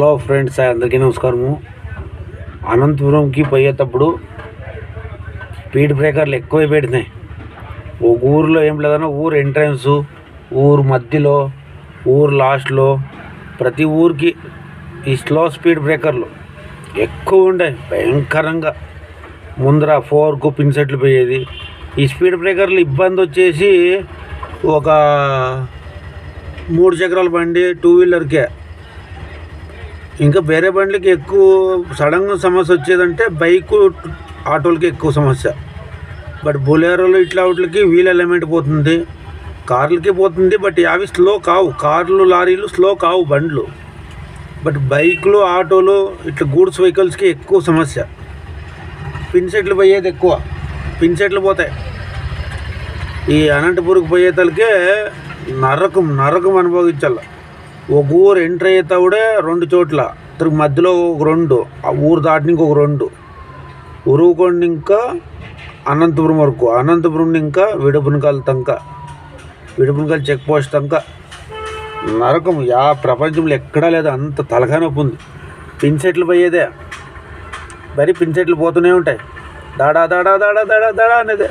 Friends అందరికీ నమస్కారము. అనంతపురంకి పోయేటప్పుడు స్పీడ్ బ్రేకర్లు ఎక్కువ పెడినాయి. ఒక ఊరిలో ఏం లేదన్నా ఊరు ఎంట్రన్స్ ఊరు మధ్యలో ఊరు లాస్ట్లో ప్రతి ఊరికి ఈ స్లో స్పీడ్ బ్రేకర్లు ఎక్కువ ఉండే భయంకరంగా. ముందర ఫోర్కు పిన్సెట్లు పోయేది. ఈ స్పీడ్ బ్రేకర్లు ఇబ్బంది వచ్చేసి ఒక మూడు చక్రాల బండి టూ వీలర్కే. ఇంకా వేరే బండ్లకి ఎక్కువ సడన్గా సమస్య వచ్చేదంటే బైకు ఆటోలకి ఎక్కువ సమస్య. బట్ బొలేరోలు ఇట్లా వాటికి వీల్ ఎలిమెంట్ పోతుంది. కార్లకి పోతుంది బట్ అవి స్లో కావు. కార్లు లారీలు స్లో కావు బండ్లు. బట్ బైకులు ఆటోలు ఇట్లా గూడ్స్ వెహికల్స్కి ఎక్కువ సమస్య. పిన్ సెట్లు పోయేది ఎక్కువ. పిన్ సెట్లు పోతాయి. ఈ అనంతపూర్కి పోయేతలకే నరకం నరకం అనుభవించాలి. ఒక ఊరు ఎంటర్ కూడా రెండు చోట్ల. తిరిగి మధ్యలో ఒక రెండు ఆ ఊరు దాటిని ఇంకొక రెండు. ఉరువుకొండ ఇంకా అనంతపురం వరకు. అనంతపురం ఇంకా విడుపునకాల తంక. విడుపునకాల చెక్ పోస్ట్ తంక. నరకం. యా ప్రపంచంలో ఎక్కడా లేదు. అంత తలగా నొప్పి ఉంది. పిన్సెట్లు పోయేదే. మరి పిన్సెట్లు పోతూనే ఉంటాయి. దాడా దాడా దాడా దాడా దాడా అనేది.